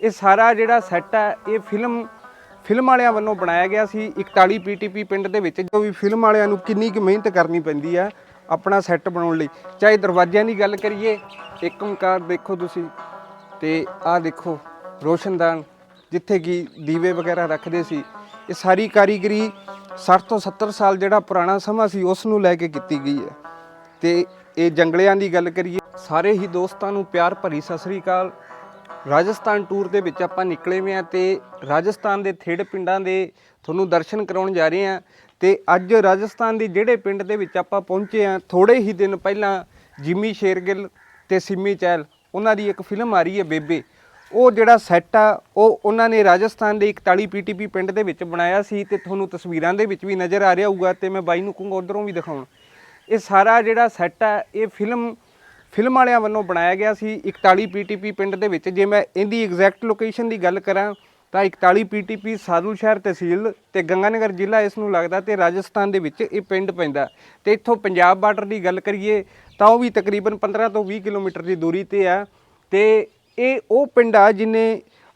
ਇਹ ਸਾਰਾ ਜਿਹੜਾ ਸੈੱਟ ਹੈ ਇਹ ਫਿਲਮ ਫਿਲਮ ਵਾਲਿਆਂ ਵੱਲੋਂ ਬਣਾਇਆ ਗਿਆ ਸੀ 41 ਪੀਟੀਪੀ ਪਿੰਡ ਦੇ ਵਿੱਚ, ਜੋ ਵੀ ਫਿਲਮ ਵਾਲਿਆਂ ਨੂੰ ਕਿੰਨੀ ਕੁ ਮਿਹਨਤ ਕਰਨੀ ਪੈਂਦੀ ਹੈ ਆਪਣਾ ਸੈੱਟ ਬਣਾਉਣ ਲਈ। ਚਾਹੇ ਦਰਵਾਜ਼ਿਆਂ ਦੀ ਗੱਲ ਕਰੀਏ, ਇੱਕ ਓਂਕਾਰ ਦੇਖੋ ਤੁਸੀਂ, ਤੇ ਆਹ ਦੇਖੋ, ਰੋਸ਼ਨਦਾਨ, ਜਿੱਥੇ ਕਿ ਦੀਵੇ ਵਗੈਰਾ ਰੱਖਦੇ ਸੀ। ਇਹ ਸਾਰੀ ਕਾਰੀਗਰੀ 60 ਤੋਂ 70 ਸਾਲ ਜਿਹੜਾ ਪੁਰਾਣਾ ਸਮਾਂ ਸੀ, ਉਸ ਨੂੰ ਲੈ ਕੇ ਕੀਤੀ ਗਈ ਹੈ। ਤੇ ਇਹ ਜੰਗਲਿਆਂ ਦੀ ਗੱਲ ਕਰੀਏ, ਸਾਰੇ ਹੀ ਦੋਸਤਾਂ ਨੂੰ ਪਿਆਰ ਭਰੀ ਸਤਿ ਸ੍ਰੀ ਅਕਾਲ। ਰਾਜਸਥਾਨ ਟੂਰ ਦੇ ਵਿੱਚ ਆਪਾਂ ਨਿਕਲੇ ਹੋਏ ਆ ਤੇ ਰਾਜਸਥਾਨ ਦੇ ਥੇੜ ਪਿੰਡਾਂ ਦੇ ਤੁਹਾਨੂੰ ਦਰਸ਼ਨ ਕਰਾਉਣ ਜਾ ਰਹੇ ਆ। ਤੇ ਅੱਜ ਰਾਜਸਥਾਨ ਦੇ ਜਿਹੜੇ ਪਿੰਡ ਦੇ ਵਿੱਚ ਆਪਾਂ ਪਹੁੰਚੇ ਆ ਥੋੜੇ ਹੀ ਦਿਨ ਪਹਿਲਾਂ ਜਿਮੀ ਸ਼ੇਰਗਿੱਲ ਤੇ ਸਿੰਮੀ ਚਹਿਲ, ਉਹਨਾਂ ਦੀ ਇੱਕ ਫਿਲਮ ਆ ਰਹੀ ਹੈ ਬੇਬੇ। ਉਹ ਜਿਹੜਾ ਸੈੱਟ ਆ, ਉਹ ਉਹਨਾਂ ਨੇ ਰਾਜਸਥਾਨ ਦੇ 41 ਪੀਟੀਪੀ ਪਿੰਡ ਦੇ ਵਿੱਚ ਬਣਾਇਆ ਸੀ ਤੇ ਤੁਹਾਨੂੰ ਤਸਵੀਰਾਂ ਦੇ ਵਿੱਚ ਵੀ ਨਜ਼ਰ ਆ ਰਿਹਾ ਹੋਊਗਾ ਤੇ ਮੈਂ ਬਾਈ ਨੂੰ ਕਹੂੰਗਾ, ਉਧਰੋਂ ਵੀ ਦਿਖਾਉਣ। ਇਹ ਸਾਰਾ ਜਿਹੜਾ ਸੈੱਟ ਆ, ਇਹ ਫਿਲਮ ਫਿਲਮ ਵਾਲਿਆਂ ਵੱਲੋਂ ਬਣਾਇਆ ਗਿਆ ਸੀ 41 ਪੀਟੀਪੀ ਪਿੰਡ ਦੇ ਵਿੱਚ। ਜੇ ਮੈਂ ਇਹਦੀ ਐਗਜ਼ੈਕਟ ਲੋਕੇਸ਼ਨ ਦੀ ਗੱਲ ਕਰਾਂ, ਤਾਂ 41 ਪੀਟੀਪੀ ਸਾਧੂ ਸ਼ਹਿਰ ਤਹਿਸੀਲ ਤੇ ਗੰਗਾਨਗਰ ਜ਼ਿਲ੍ਹਾ ਇਸ ਨੂੰ ਲੱਗਦਾ ਤੇ ਰਾਜਸਥਾਨ ਦੇ ਵਿੱਚ ਇਹ ਪਿੰਡ ਪੈਂਦਾ। ਤੇ ਇੱਥੋਂ ਪੰਜਾਬ ਬਾਰਡਰ ਦੀ ਗੱਲ ਕਰੀਏ, ਤਾਂ ਉਹ ਵੀ ਤਕਰੀਬਨ 15 ਤੋਂ 20 ਕਿਲੋਮੀਟਰ ਦੀ ਦੂਰੀ ਤੇ ਆ। ਤੇ ਇਹ ਉਹ ਪਿੰਡ ਆ ਜਿਨੇ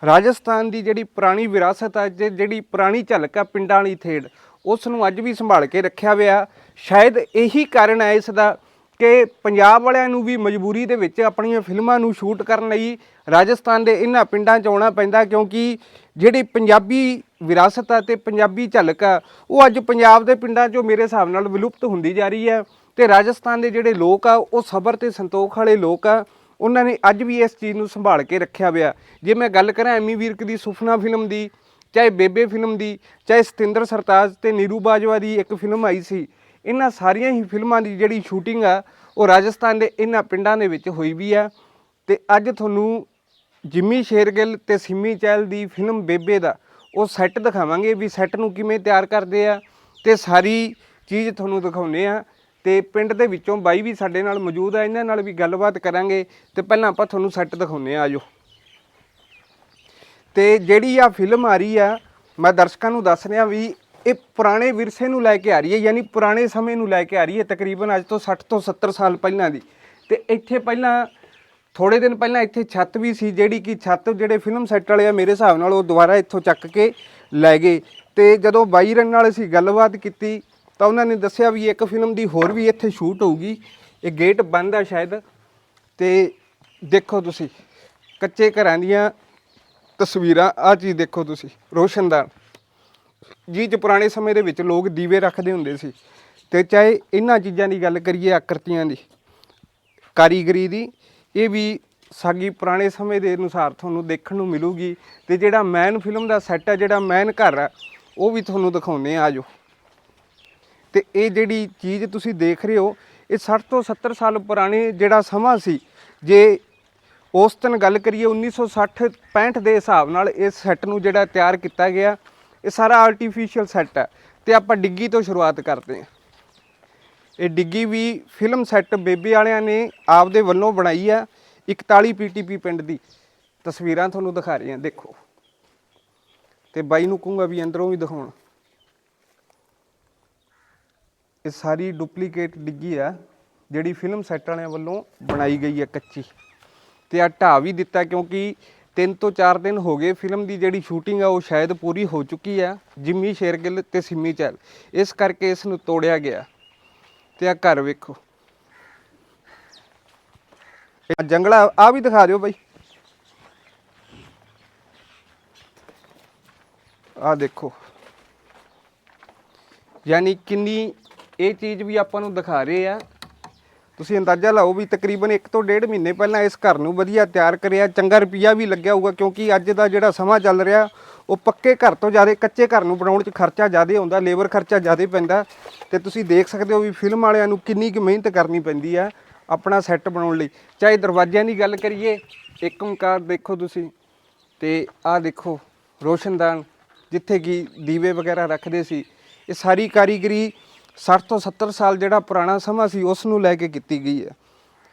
ਰਾਜਸਥਾਨ ਦੀ ਜਿਹੜੀ ਪੁਰਾਣੀ ਵਿਰਾਸਤ ਆ, ਤੇ ਜਿਹੜੀ ਪੁਰਾਣੀ ਝਲਕ ਆ ਪਿੰਡਾਂ ਵਾਲੀ ਥੇੜ, ਉਸ ਨੂੰ ਅੱਜ ਵੀ ਸੰਭਾਲ ਕੇ ਰੱਖਿਆ ਹੋਇਆ। ਸ਼ਾਇਦ ਇਹੀ ਕਾਰਨ ਹੈ ਇਸ ਦਾ ਕਿ ਪੰਜਾਬ ਵਾਲਿਆਂ ਨੂੰ ਵੀ ਮਜਬੂਰੀ ਦੇ ਵਿੱਚ ਆਪਣੀਆਂ ਫਿਲਮਾਂ ਨੂੰ ਸ਼ੂਟ ਕਰਨ ਲਈ ਰਾਜਸਥਾਨ ਦੇ ਇਹਨਾਂ ਪਿੰਡਾਂ 'ਚ ਆਉਣਾ ਪੈਂਦਾ, ਕਿਉਂਕਿ ਜਿਹੜੀ ਪੰਜਾਬੀ ਵਿਰਾਸਤ ਆ ਤੇ ਪੰਜਾਬੀ ਝਲਕ ਆ, ਉਹ ਅੱਜ ਪੰਜਾਬ ਦੇ ਪਿੰਡਾਂ 'ਚੋਂ ਮੇਰੇ ਹਿਸਾਬ ਨਾਲ ਵਿਲੁਪਤ ਹੁੰਦੀ ਜਾ ਰਹੀ ਹੈ ਤੇ ਰਾਜਸਥਾਨ ਦੇ ਜਿਹੜੇ ਲੋਕ ਆ, ਉਹ ਸਬਰ ਤੇ ਸੰਤੋਖ ਵਾਲੇ ਲੋਕ ਆ, ਉਹਨਾਂ ਨੇ ਅੱਜ ਵੀ ਇਸ ਚੀਜ਼ ਨੂੰ ਸੰਭਾਲ ਕੇ ਰੱਖਿਆ ਹੋਇਆ। ਜੇ ਮੈਂ ਗੱਲ ਕਰਾਂ ਐਮੀ ਵਿਰਕ ਦੀ ਸੁਫਨਾ ਫਿਲਮ ਦੀ, ਚਾਹੇ ਬੇਬੇ ਫਿਲਮ ਦੀ, ਚਾਹੇ ਸਤਿੰਦਰ ਸਰਤਾਜ ਤੇ ਨੀਰੂ ਬਾਜਵਾ ਦੀ ਇੱਕ ਫਿਲਮ ਆਈ ਸੀ ਇਹਨਾਂ ਸਾਰੀਆਂ ਹੀ ਫਿਲਮਾਂ ਦੀ ਜਿਹੜੀ ਸ਼ੂਟਿੰਗ ਆ, ਉਹ ਰਾਜਸਥਾਨ ਦੇ ਇਹਨਾਂ ਪਿੰਡਾਂ ਦੇ ਵਿੱਚ ਹੋਈ ਵੀ ਆ। ਤੇ ਅੱਜ ਤੁਹਾਨੂੰ ਜਿੰਮੀ ਸ਼ੇਰਗਿੱਲ ਤੇ ਸਿੰਮੀ ਚਹਿਲ ਦੀ ਫਿਲਮ ਬੇਬੇ ਦਾ, ਉਹ ਸੈੱਟ ਦਿਖਾਵਾਂਗੇ ਵੀ ਸੈੱਟ ਨੂੰ ਕਿਵੇਂ ਤਿਆਰ ਕਰਦੇ ਆ। ਤੇ ਸਾਰੀ ਚੀਜ਼ ਤੁਹਾਨੂੰ ਦਿਖਾਉਨੇ ਆ। ਤੇ ਪਿੰਡ ਦੇ ਵਿੱਚੋਂ ਬਾਈ ਵੀ ਸਾਡੇ ਨਾਲ ਮੌਜੂਦ ਆ, ਇਹਨਾਂ ਨਾਲ ਵੀ ਗੱਲਬਾਤ ਕਰਾਂਗੇ। ਤੇ ਪਹਿਲਾਂ ਆਪਾਂ ਤੁਹਾਨੂੰ ਸੈੱਟ ਦਿਖਾਉਨੇ ਆ, ਆਜੋ। ਤੇ ਜਿਹੜੀ ਆ ਫਿਲਮ ਆ ਰਹੀ ਆ, ਮੈਂ ਦਰਸ਼ਕਾਂ ਨੂੰ ਦੱਸ ਰਿਹਾ ਵੀ ਇਹ ਪੁਰਾਣੇ ਵਿਰਸੇ ਨੂੰ ਲੈ ਕੇ ਆ ਰਹੀ ਹੈ, ਯਾਨੀ ਪੁਰਾਣੇ ਸਮੇਂ ਨੂੰ ਲੈ ਕੇ ਆ ਰਹੀ ਹੈ, ਤਕਰੀਬਨ ਅੱਜ ਤੋਂ 60 ਤੋਂ 70 ਸਾਲ ਪਹਿਲਾਂ ਦੀ। ਤੇ ਇੱਥੇ ਪਹਿਲਾਂ ਥੋੜੇ ਦਿਨ ਪਹਿਲਾਂ ਇੱਥੇ ਛੱਤ ਵੀ ਸੀ, ਜਿਹੜੀ ਕਿ ਛੱਤ ਜਿਹੜੇ ਫਿਲਮ ਸੈੱਟ ਵਾਲੇ ਆ, ਮੇਰੇ ਹਿਸਾਬ ਨਾਲ ਉਹ ਦੁਬਾਰਾ ਇੱਥੋਂ ਚੱਕ ਕੇ ਲੈ ਗਏ। ਤੇ ਜਦੋਂ ਬਾਈ ਰਨ ਨਾਲ ਅਸੀਂ ਗੱਲਬਾਤ ਕੀਤੀ, ਤਾਂ ਉਹਨਾਂ ਨੇ ਦੱਸਿਆ ਵੀ ਇੱਕ ਫਿਲਮ ਦੀ ਹੋਰ ਵੀ ਇੱਥੇ ਸ਼ੂਟ ਹੋਊਗੀ। ਇਹ ਗੇਟ ਬੰਦ ਆ ਸ਼ਾਇਦ। ਤੇ ਦੇਖੋ ਤੁਸੀਂ, ਕੱਚੇ ਘਰਾਂ ਦੀਆਂ ਤਸਵੀਰਾਂ ਆ ਚੀਜ਼ ਦੇਖੋ ਤੁਸੀਂ, ਰੋਸ਼ਨਦਾਨ। ਜੀ ਚ ਪੁਰਾਣੇ ਸਮੇਂ ਦੇ ਵਿੱਚ ਲੋਕ ਦੀਵੇ ਰੱਖਦੇ ਹੁੰਦੇ ਸੀ ਤੇ ਚਾਹੇ ਇਹਨਾਂ ਚੀਜ਼ਾਂ ਦੀ ਗੱਲ ਕਰੀਏ ਆਕਰਤੀਆਂ ਦੀ, ਕਾਰੀਗਰੀ ਦੀ, ਇਹ ਵੀ ਸਾਗੀ ਪੁਰਾਣੇ ਸਮੇਂ ਦੇ ਅਨੁਸਾਰ ਤੁਹਾਨੂੰ ਦੇਖਣ ਨੂੰ ਮਿਲੂਗੀ ਤੇ ਜਿਹੜਾ ਮੈਨ ਫਿਲਮ ਦਾ ਸੈੱਟ ਆ, ਜਿਹੜਾ ਮੈਨ ਘਰ ਆ, ਉਹ ਵੀ ਤੁਹਾਨੂੰ ਦਿਖਾਉਂਦੇ ਆ ਆਜੋ। ਤੇ ਇਹ ਜਿਹੜੀ ਚੀਜ਼ ਤੁਸੀਂ ਦੇਖ ਰਹੇ ਹੋ, ਇਹ 60 ਤੋਂ 70 ਸਾਲ ਪੁਰਾਣੇ ਜਿਹੜਾ ਸਮਾਂ ਸੀ, ਜੇ ਉਸ ਦਿਨ ਗੱਲ ਕਰੀਏ 1960 65 ਦੇ ਹਿਸਾਬ ਨਾਲ ਇਸ ਸੈੱਟ ਨੂੰ ਜਿਹੜਾ ਤਿਆਰ ਕੀਤਾ ਗਿਆ ਇਹ ਸਾਰਾ ਆਰਟੀਫੀਸ਼ੀਅਲ ਸੈੱਟ ਹੈ ਤੇ ਆਪਾਂ ਡਿੱਗੀ ਤੋਂ ਸ਼ੁਰੂਆਤ ਕਰਦੇ ਹਾਂ। ਇਹ ਡਿੱਗੀ ਵੀ ਫਿਲਮ ਸੈੱਟ ਬੇਬੇ ਵਾਲਿਆਂ ਨੇ ਆਪਦੇ ਵੱਲੋਂ ਬਣਾਈ ਆ 41 ਪੀਟੀਪੀ ਪਿੰਡ ਦੀ। ਤਸਵੀਰਾਂ ਤੁਹਾਨੂੰ ਦਿਖਾ ਰਹੇ ਹਾਂ, ਦੇਖੋ। ਤੇ ਬਾਈ ਨੂੰ ਕਹੂੰਗਾ ਵੀ ਅੰਦਰੋਂ ਵੀ ਦਿਖਾਉਣ। ਇਹ ਸਾਰੀ ਡੁਪਲੀਕੇਟ ਡਿੱਗੀ ਆ ਜਿਹੜੀ ਫਿਲਮ ਸੈੱਟ ਵਾਲਿਆਂ ਵੱਲੋਂ ਬਣਾਈ ਗਈ ਹੈ ਕੱਚੀ। ਤੇ ਆ ਢਾਹ ਵੀ ਦਿੱਤਾ ਕਿਉਂਕਿ ਤਿੰਨ ਤੋਂ ਚਾਰ ਦਿਨ ਹੋ ਗਏ ਫਿਲਮ ਦੀ ਜਿਹੜੀ ਸ਼ੂਟਿੰਗ ਆ ਉਹ ਸ਼ਾਇਦ ਪੂਰੀ ਹੋ ਚੁੱਕੀ ਆ, ਜਿੰਮੀ ਸ਼ੇਰਗਿੱਲ ਤੇ ਸਿੰਮੀ ਚਹਿਲ। ਇਸ ਕਰਕੇ ਇਸ ਨੂੰ ਤੋੜਿਆ ਗਿਆ। ਤੇ ਆ ਘਰ ਵੇਖੋ। ਇਹ ਜੰਗਲਾ ਆ ਵੀ ਦਿਖਾ ਦਿਓ ਬਾਈ। ਆ ਦੇਖੋ। ਯਾਨੀ ਕਿੰਨੀ ਇਹ ਚੀਜ਼ ਵੀ ਆਪਾਂ ਨੂੰ ਦਿਖਾ ਰਹੇ ਆ। ਤੁਸੀਂ ਅੰਦਾਜ਼ਾ ਲਾਓ ਵੀ ਤਕਰੀਬਨ 1 ਤੋਂ 1.5 ਮਹੀਨੇ ਪਹਿਲਾਂ ਇਸ ਘਰ ਨੂੰ ਵਧੀਆ ਤਿਆਰ ਕਰਿਆ, ਚੰਗਾ ਰੁਪਈਆ ਵੀ ਲੱਗਿਆ ਹੋਊਗਾ ਕਿਉਂਕਿ ਅੱਜ ਦਾ ਜਿਹੜਾ ਸਮਾਂ ਚੱਲ ਰਿਹਾ, ਉਹ ਪੱਕੇ ਘਰ ਤੋਂ ਜ਼ਿਆਦਾ, ਕੱਚੇ ਘਰ ਨੂੰ ਬਣਾਉਣ 'ਚ ਖਰਚਾ ਜ਼ਿਆਦਾ ਹੁੰਦਾ, ਲੇਬਰ ਖਰਚਾ ਜ਼ਿਆਦਾ ਪੈਂਦਾ। ਤੇ ਤੁਸੀਂ ਦੇਖ ਸਕਦੇ ਹੋ ਵੀ ਫਿਲਮ ਵਾਲਿਆਂ ਨੂੰ ਕਿੰਨੀ ਕੁ ਮਿਹਨਤ ਕਰਨੀ ਪੈਂਦੀ ਆ ਆਪਣਾ ਸੈੱਟ ਬਣਾਉਣ ਲਈ। ਚਾਹੇ ਦਰਵਾਜ਼ਿਆਂ ਦੀ ਗੱਲ ਕਰੀਏ, ਇੱਕ ਓਂਕਾਰ ਦੇਖੋ ਤੁਸੀਂ, ਤੇ ਆਹ ਦੇਖੋ ਰੋਸ਼ਨਦਾਨ, ਜਿੱਥੇ ਕਿ ਦੀਵੇ ਵਗੈਰਾ ਰੱਖਦੇ ਸੀ। ਇਹ ਸਾਰੀ ਕਾਰੀਗਰੀ 60 ਤੋਂ 70 ਸਾਲ ਜਿਹੜਾ ਪੁਰਾਣਾ ਸਮਾਂ ਸੀ, ਉਸ ਨੂੰ ਲੈ ਕੇ ਕੀਤੀ ਗਈ ਹੈ।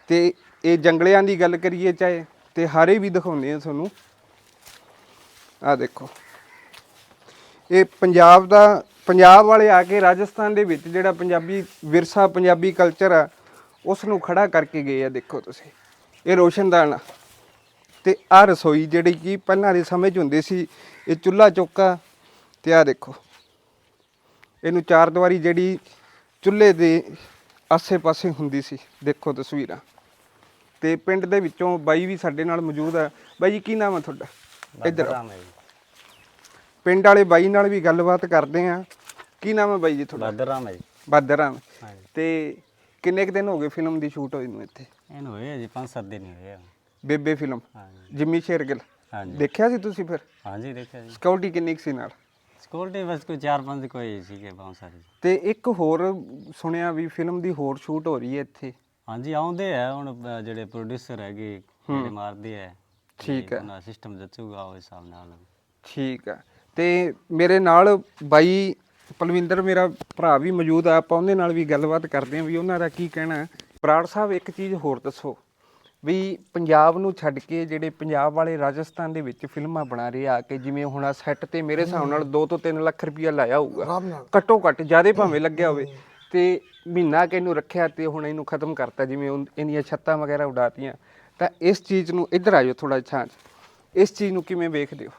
ਤੇ ਇਹ ਜੰਗਲਿਆਂ ਦੀ ਗੱਲ ਕਰੀਏ ਚਾਹੇ, ਤੇ ਹਾਰੇ ਵੀ ਦਿਖਾਉਂਦੇ ਆ ਤੁਹਾਨੂੰ। ਆਹ ਦੇਖੋ। ਇਹ ਪੰਜਾਬ ਦਾ, ਪੰਜਾਬ ਵਾਲੇ ਆ ਕੇ ਰਾਜਸਥਾਨ ਦੇ ਵਿੱਚ ਜਿਹੜਾ ਪੰਜਾਬੀ ਵਿਰਸਾ, ਪੰਜਾਬੀ ਕਲਚਰ ਆ, ਉਸ ਨੂੰ ਖੜਾ ਕਰਕੇ ਗਏ ਆ, ਦੇਖੋ ਤੁਸੀਂ। ਇਹ ਰੋਸ਼ਨਦਾਨ ਆ ਤੇ ਆ ਰਸੋਈ ਜਿਹੜੀ ਕਿ ਪਹਿਲਾਂ ਦੇ ਸਮੇਂ 'ਚ ਹੁੰਦੀ ਸੀ, ਇਹ ਚੁੱਲ੍ਹਾ ਚੌਕਾ, ਤੇ ਆ ਦੇਖੋ। ਇਹਨੂੰ ਚਾਰ ਦੀਵਾਰੀ ਜਿਹੜੀ ਚੁੱਲ੍ਹੇ ਦੇ ਆਸੇ-ਪਾਸੇ ਹੁੰਦੀ ਸੀ ਦੇਖੋ ਤਸਵੀਰਾਂ। ਤੇ ਪਿੰਡ ਦੇ ਵਿੱਚੋਂ ਬਾਈ ਵੀ ਸਾਡੇ ਨਾਲ ਮੌਜੂਦ ਹੈ ਬਾਈ ਜੀ ਕੀ ਨਾਮ ਹੈ ਤੁਹਾਡਾ? ਇੱਧਰ ਆਓ। ਪਿੰਡ ਵਾਲੇ ਬਾਈ ਨਾਲ ਵੀ ਗੱਲਬਾਤ ਕਰਦੇ ਆ। ਕੀ ਨਾਮ ਹੈ ਬਾਈ ਜੀ ਤੁਹਾਡਾ? ਬਾਦਰ ਰਾਮ ਹੈ ਜੀ। ਬਾਦਰਾਮ ਹਾਂਜੀ ਤੇ ਕਿੰਨੇ ਕੁ ਦਿਨ ਹੋ ਗਏ ਫਿਲਮ ਦੀ ਸ਼ੂਟ ਹੋਈ ਨੂੰ ਇੱਥੇ? ਇਹਨੂੰ ਹੋਏ ਆ ਜੀ 5-7 ਦਿਨ ਹੀ ਹੋਏ ਆ। ਬੇਬੇ ਫਿਲਮ ਹਾਂਜੀ ਜਿੰਮੀ ਸ਼ੇਰਗਿੱਲ। ਹਾਂਜੀ ਦੇਖਿਆ ਸੀ ਤੁਸੀਂ ਫਿਰ? ਹਾਂਜੀ ਦੇਖਿਆ ਜੀ। ਸਿਕਿਉਰਿਟੀ ਕਿੰਨੀ ਕੁ ਸੀ ਨਾਲ? ਸਕਿਉਰਟੀ ਬਸ ਕੋਈ 4-5 ਕੋਈ ਸੀਗੇ ਬਹੁਤ ਸਾਰੇ ਤੇ ਇੱਕ ਹੋਰ ਸੁਣਿਆ ਵੀ ਫਿਲਮ ਦੀ ਹੋਰ ਸ਼ੂਟ ਹੋ ਰਹੀ ਹੈ ਇੱਥੇ। ਹਾਂਜੀ ਆਉਂਦੇ ਆ ਹੁਣ ਜਿਹੜੇ ਪ੍ਰੋਡਿਊਸਰ ਹੈਗੇ ਜਿਹੜੇ ਮਾਰਦੇ ਆ ਠੀਕ ਹੈ। ਉਹਨਾਂ ਸਿਸਟਮ ਦੱਸੂਗਾ ਉਸ ਹਿਸਾਬ ਨਾਲ। ਠੀਕ ਆ ਤੇ ਮੇਰੇ ਨਾਲ ਬਾਈ ਪਲਵਿੰਦਰ ਮੇਰਾ ਭਰਾ ਵੀ ਮੌਜੂਦ ਆ ਆਪਾਂ ਉਹਦੇ ਨਾਲ ਵੀ ਗੱਲਬਾਤ ਕਰਦੇ ਆਂ ਵੀ ਉਹਨਾਂ ਦਾ ਕੀ ਕਹਿਣਾ ਹੈ। ਬਰਾੜ ਸਾਹਿਬ ਇੱਕ ਚੀਜ਼ ਹੋਰ ਦੱਸੋ। ਵੀ ਪੰਜਾਬ ਨੂੰ ਛੱਡ ਕੇ ਜਿਹੜੇ ਪੰਜਾਬ ਵਾਲੇ ਰਾਜਸਥਾਨ ਦੇ ਵਿੱਚ ਫਿਲਮਾਂ ਬਣਾ ਰਹੇ ਆ ਕਿ ਜਿਵੇਂ ਹੁਣ ਆ ਸੈੱਟ ਤੇ ਮੇਰੇ ਹਿਸਾਬ ਨਾਲ 2 ਤੋਂ 3 ਲੱਖ ਰੁਪਇਆ ਲਾਇਆ ਹੋਊਗਾ। ਘੱਟੋ ਘੱਟ ਜਿਆਦੇ ਭਾਵੇਂ ਲੱਗਿਆ ਹੋਵੇ। ਤੇ ਮਹੀਨਾ ਕਿ ਇਹਨੂੰ ਰੱਖਿਆ ਤੇ ਹੁਣ ਇਹਨੂੰ ਖਤਮ ਕਰਤਾ ਜਿਵੇਂ ਉਨ- ਇਹਦੀਆਂ ਛੱਤਾਂ ਵਗੈਰਾ ਉਡਾਤੀਆਂ। ਤਾਂ ਇਸ ਚੀਜ਼ ਨੂੰ ਇੱਧਰ ਆਜੋ ਥੋੜਾ ਛਾਂਚ ਇਸ ਚੀਜ਼ ਨੂੰ ਕਿਵੇਂ ਵੇਖਦੇ ਹੋ?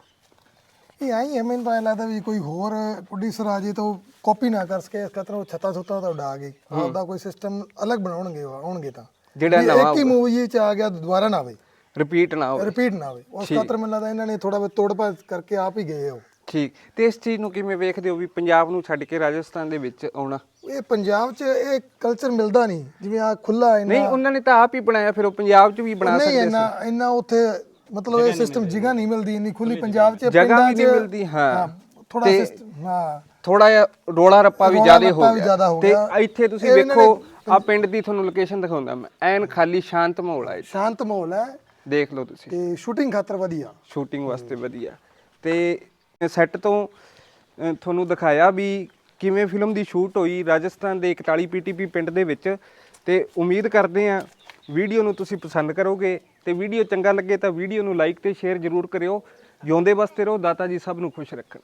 ਇਹ ਆਈ ਹੈ ਮੈਨੂੰ ਤਾਂ ਐਂ ਲੱਗਦਾ ਵੀ ਕੋਈ ਹੋਰ ਪ੍ਰੋਡਿਊਸਰ ਆ ਜੇ ਤਾਂ ਉਹ ਕਾਪੀ ਨਾ ਕਰ ਸਕੇ ਇਸ ਖਾਤਰ ਉਹ ਛੱਤਾ ਛੁੱਤਾ ਤਾਂ ਉਡਾ ਗਏ ਆਪਦਾ ਕੋਈ ਸਿਸਟਮ ਅਲੱਗ ਬਣਾਉਣਗੇ ਉਹ ਆਉਣਗੇ ਤਾਂ। ਜਿਹੜਾ ਵੀ ਨਵਾਂ ਇੱਕ ਹੀ ਮੂਵੀ ਚ ਆ ਗਿਆ ਦੁਬਾਰਾ ਨਾ ਆਵੇ। ਰਿਪੀਟ ਨਾ ਹੋਵੇ। ਰਿਪੀਟ ਨਾ ਆਵੇ। ਉਸ ਖਾਤਰ ਮੈਨੂੰ ਲੱਗਦਾ ਇਹਨਾਂ ਨੇ ਥੋੜਾ ਬਹੁਤ ਤੋੜ ਭੱਜ ਕਰਕੇ ਆਪ ਹੀ ਗਏ ਉਹ। ਠੀਕ। ਤੇ ਇਸ ਚੀਜ਼ ਨੂੰ ਕਿਵੇਂ ਵੇਖਦੇ ਹੋ ਵੀ ਪੰਜਾਬ ਨੂੰ ਛੱਡ ਕੇ ਰਾਜਸਥਾਨ ਦੇ ਵਿੱਚ ਆਉਣਾ? ਇਹ ਪੰਜਾਬ 'ਚ ਇਹ ਕਲਚਰ ਮਿਲਦਾ ਨਹੀਂ। ਜਿਵੇਂ ਆ ਖੁੱਲਾ ਨਹੀਂ ਇੰਨਾ ਉਹਨਾਂ ਨੇ ਤਾਂ ਆਪ ਹੀ ਬਣਾਇਆ ਫਿਰ ਉਹ ਪੰਜਾਬ 'ਚ ਵੀ ਬਣਾ ਨਹੀਂ ਸਕਦੇ ਇੰਨਾ ਇੰਨਾ ਉੱਥੇ ਮਤਲਬ ਇਹ ਸਿਸਟਮ ਜਗ੍ਹਾ ਨਹੀਂ ਮਿਲਦੀ ਇੰਨੀ ਖੁੱਲੀ ਪੰਜਾਬ 'ਚ ਜਗ੍ਹਾ। ਵੀ ਨਹੀਂ ਮਿਲਦੀ ਹਾਂ। ਥੋੜਾ ਸਿਸਟਮ ਹਾਂ। ਥੋੜਾ ਜਿਹਾ ਰੋਲਾ ਰੱਪਾ ਵੀ ਜ਼ਿਆਦਾ ਹੋ ਗਿਆ। ਹੋ ਤੇ। ਇੱਥੇ ਤੁਸੀਂ ਇਹਨਾਂ ਵੇਖੋ ਆ ਪਿੰਡ ਦੀ ਤੁਹਾਨੂੰ ਲੋਕੇਸ਼ਨ ਦਿਖਾਉਂਦਾ ਮੈਂ। ਐਨ ਖਾਲੀ ਸ਼ਾਂਤ ਮਾਹੌਲ ਆ ਇੱਥੇ। ਸ਼ਾਂਤ ਮਾਹੌਲ ਹੈ। ਦੇਖ ਲਓ ਤੁਸੀਂ। ਤੇ ਸ਼ੂਟਿੰਗ ਖਾਤਰ ਵਧੀਆ। ਸ਼ੂਟਿੰਗ ਵਾਸਤੇ ਵਧੀਆ। ਤੇ ਸੈੱਟ ਤੋਂ ਅ, ਤੁਹਾਨੂੰ ਦਿਖਾਇਆ ਵੀ ਕਿਵੇਂ ਫਿਲਮ ਦੀ ਸ਼ੂਟ ਹੋਈ ਰਾਜਸਥਾਨ ਦੇ 41 ਪੀਟੀਪੀ ਪਿੰਡ ਦੇ ਵਿੱਚ। ਤੇ ਉਮੀਦ ਕਰਦੇ ਆ ਵੀਡੀਓ ਨੂੰ ਤੁਸੀਂ ਪਸੰਦ ਕਰੋਗੇ। ਤੇ ਵੀਡੀਓ ਚੰਗਾ ਲੱਗੇ ਤਾਂ ਵੀਡੀਓ ਨੂੰ ਲਾਈਕ ਤੇ ਸ਼ੇਅਰ ਜ਼ਰੂਰ ਕਰਿਓ। ਜਿਉਂਦੇ ਵਸਤੇ ਰਹੋ ਦਾਤਾ ਜੀ ਸਭ ਨੂੰ ਖੁਸ਼ ਰੱਖਣ।